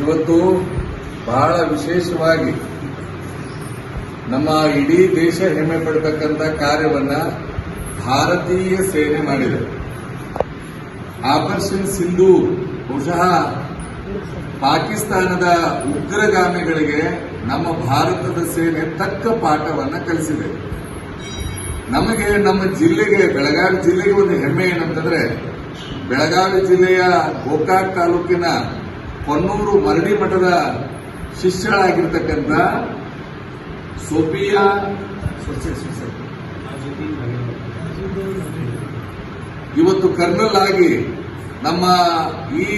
ಇವತ್ತು ಬಹಳ ವಿಶೇಷವಾಗಿ ನಮ್ಮ ಇಡೀ ದೇಶ ಹೆಮ್ಮೆ ಪಡತಕ್ಕಂಥ ಕಾರ್ಯವನ್ನ ಭಾರತೀಯ ಸೇನೆ ಮಾಡಿದೆ. ಆಪರೇಷನ್ ಸಿಂಧು ಬಹುಶಃ ಪಾಕಿಸ್ತಾನದ ಉಗ್ರಗಾಮಿಗಳಿಗೆ ನಮ್ಮ ಭಾರತದ ಸೇನೆ ತಕ್ಕ ಪಾಠವನ್ನ ಕಲಿಸಿದೆ. ನಮಗೆ ನಮ್ಮ ಜಿಲ್ಲೆಗೆ, ಬೆಳಗಾವಿ ಜಿಲ್ಲೆಗೆ ಒಂದು ಹೆಮ್ಮೆ ಏನಂತಂದ್ರೆ ಬೆಳಗಾವಿ ಜಿಲ್ಲೆಯ ಗೋಕಾಕ್ ತಾಲೂಕಿನ ಕೊನ್ನೂರು ಮರಡಿ ಮಠದ ಶಿಷ್ಯಳಾಗಿರ್ತಕ್ಕಂಥ ಸೋಫಿಯಾ ಇವತ್ತು ಕರ್ನಲ್ ಆಗಿ ನಮ್ಮ ಈ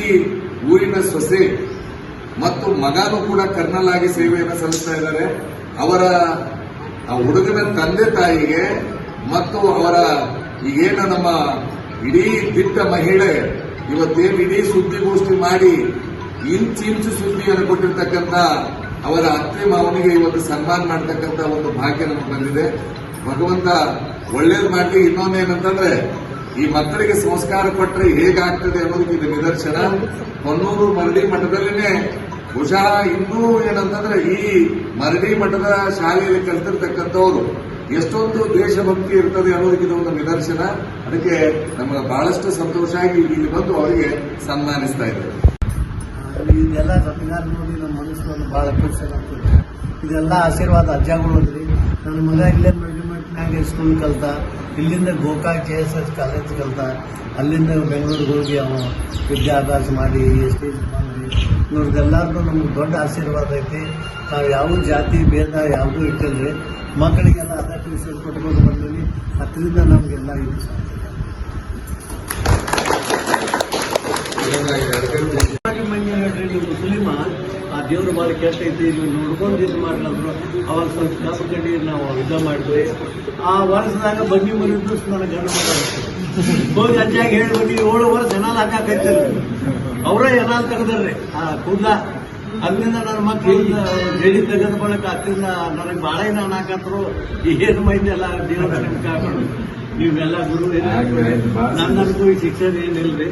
ಊರಿನ ಸೊಸೆ ಮತ್ತು ಮಗನೂ ಕೂಡ ಕರ್ನಲ್ ಆಗಿ ಸೇವೆಯನ್ನು ಸಲ್ಲಿಸ್ತಾ ಇದ್ದಾರೆ. ಅವರ ಆ ಹುಡುಗನ ತಂದೆ ತಾಯಿಗೆ ಮತ್ತು ಅವರ ಈಗೇನ ನಮ್ಮ ಇಡೀ ದಿಟ್ಟ ಮಹಿಳೆ ಇವತ್ತೇನು ಇಡೀ ಸುದ್ದಿಗೋಷ್ಠಿ ಮಾಡಿ ಇಂಚಿಂಚು ಸುದ್ದಿಯನ್ನು ಕೊಟ್ಟಿರ್ತಕ್ಕಂಥ ಅವರ ಅತ್ತೆ ಮಾವನಿಗೆ ಇವತ್ತು ಸನ್ಮಾನ ಮಾಡತಕ್ಕಂಥ ಒಂದು ಭಾಗ್ಯ ನಮಗೆ ಬಂದಿದೆ. ಭಗವಂತ ಒಳ್ಳೇದು ಮಾಡಲಿ. ಇನ್ನೊಂದೇನಂತಂದ್ರೆ ಈ ಮಕ್ಕಳಿಗೆ ಸಂಸ್ಕಾರ ಕೊಟ್ಟರೆ ಹೇಗಾಗ್ತದೆ ಅನ್ನೋದಕ್ಕೆ ಇದು ನಿದರ್ಶನ. ಹೊನ್ನೂರು ಮರಡಿ ಮಠದಲ್ಲಿನೇ ಬಹುಶಃ ಇನ್ನೂ ಏನಂತಂದ್ರೆ ಈ ಮರಡಿ ಮಠದ ಶಾಲೆಯಲ್ಲಿ ಕಲಿತಿರ್ತಕ್ಕಂಥವ್ರು ಎಷ್ಟೊಂದು ದೇಶಭಕ್ತಿ ಇರ್ತದೆ ಅನ್ನೋದಕ್ಕೆ ಒಂದು ನಿದರ್ಶನ. ಅದಕ್ಕೆ ನಮಗೆ ಬಹಳಷ್ಟು ಸಂತೋಷ ಆಗಿ ಇಲ್ಲಿ ಬಂದು ಅವರಿಗೆ ಸನ್ಮಾನಿಸ್ತಾ ಇದ್ದಾರೆ. ಇದೆಲ್ಲ ರತ್ನಗಾರ ನೋಡಿ ನಮ್ಮ ಮನಸ್ಸು ಭಾಳ ಖುಷಿ ಇದೆಲ್ಲ ಆಶೀರ್ವಾದ ಅಜ್ಜಗಳು ಅದ್ರಿ ನನ್ನ ಮಗ ಇಲ್ಲೇ ಮೆಜರ್ಮೆಂಟ್ನಾಗ ಸ್ಕೂಲ್ ಕಲ್ತ. ಇಲ್ಲಿಂದ ಗೋಕಾ ಕೆ ಎಸ್ ಎಸ್ ಕಾಲೇಜ್ ಕಲ್ತ. ಅಲ್ಲಿಂದ ಬೆಂಗಳೂರಿಗೆ ಹೋಗಿ ಅವ ವಿದ್ಯಾಭ್ಯಾಸ ಮಾಡಿ ಸ್ಟೇಜ್ ಮಾಡಿ ಇವ್ರದ್ದೆಲ್ಲರದ್ದು ನಮ್ಗೆ ದೊಡ್ಡ ಆಶೀರ್ವಾದ ಐತಿ. ನಾವು ಯಾವ ಜಾತಿ, ಭೇದ ಯಾವುದೂ ಇಟ್ಟಿಲ್ರಿ. ಮಕ್ಕಳಿಗೆಲ್ಲ ಟ್ಯೂಷನ್ ಕೊಟ್ಕೊಂಡು ಬಂದೀವಿ ಅದರಿಂದ ನಮಗೆಲ್ಲ ಇದು ಸಾಧ್ಯ. ಆ ದೇವ್ರ ಭಾಳ ಕೆಟ್ಟ ಐತಿ ನೋಡ್ಕೊಂಡು ಇದು ಮಾಡ್ಲಂದ್ರು, ಅವಾಗ ಸ್ವಲ್ಪ ಕಬ್ಬು ಕಡ್ಡಿ ನಾವು ಯುದ್ಧ ಮಾಡಿದ್ವಿ. ಆ ವರ್ಷದಾಗ ಬನ್ನಿ ಮರಿದ್ದು ನನ್ನ ಗಂಡ. ಹೋಗಿ ಅಜ್ಜಾಗಿ ಹೇಳಿ ಬನ್ನಿ ಏಳು ವರ್ಷ ಜನ ಹಾಕಾಕೈತಿಲ್ಲ ಅವರೇ ಎಲ್ಲ ತೆಗೆದ್ರಿ ಆ ಕೂದ್ಲ ಅಲ್ಲಿಂದ ನನ್ನ ಮಕ್ಕಳು ಬೇಡಿ ತೆಗೆದ ಬಳಿಕ ಅತ್ತಿಂದ ನನಗೆ ಭಾಳ ಏನ ಹಾಕತ್ರು ಏನು ಮೈಂಡ್ ಎಲ್ಲ ದೇವ್ರ ಕಾಕೊಂಡು ನೀವೆಲ್ಲ ಗುರು ನನ್ನ ಅನುಭವ ಶಿಕ್ಷಣ ಏನಿಲ್ರಿ